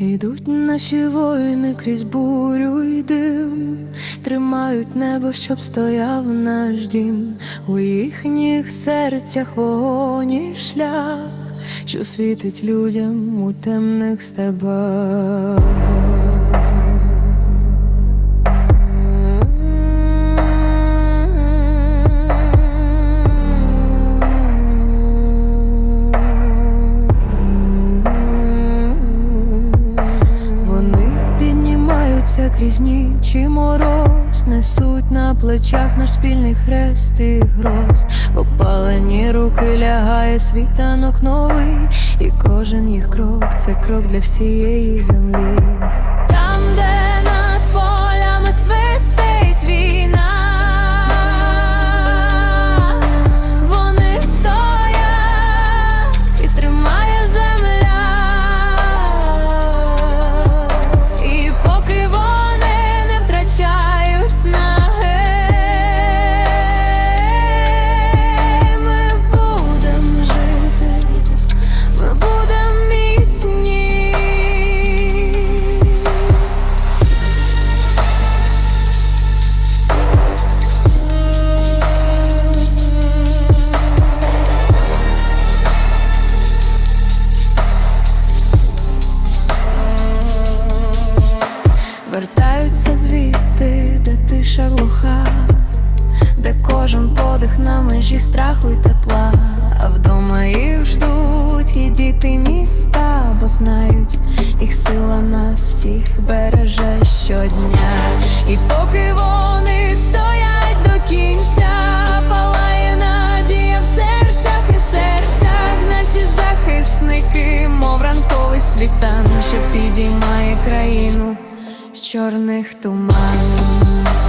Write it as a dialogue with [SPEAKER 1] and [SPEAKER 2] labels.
[SPEAKER 1] Ідуть наші воїни крізь бурю й дим, тримають небо, щоб стояв наш дім, у їхніх серцях вогонь і шлях, що світить людям у темних степах. Крізь ніч і мороз, несуть на плечах наш спільний хрест і гроз. Попалені руки лягає світанок новий, і кожен їх крок це крок для всієї землі. Вертаються звідти, де тиша глуха, де кожен подих на межі страху й тепла, а вдома їх ждуть і діти міста, бо знають, їх сила нас всіх береже щодня. І поки вони стоять до кінця, палає надія в серцях і серцях наші захисники, мов ранковий світанок, що підіймає чорних туманів.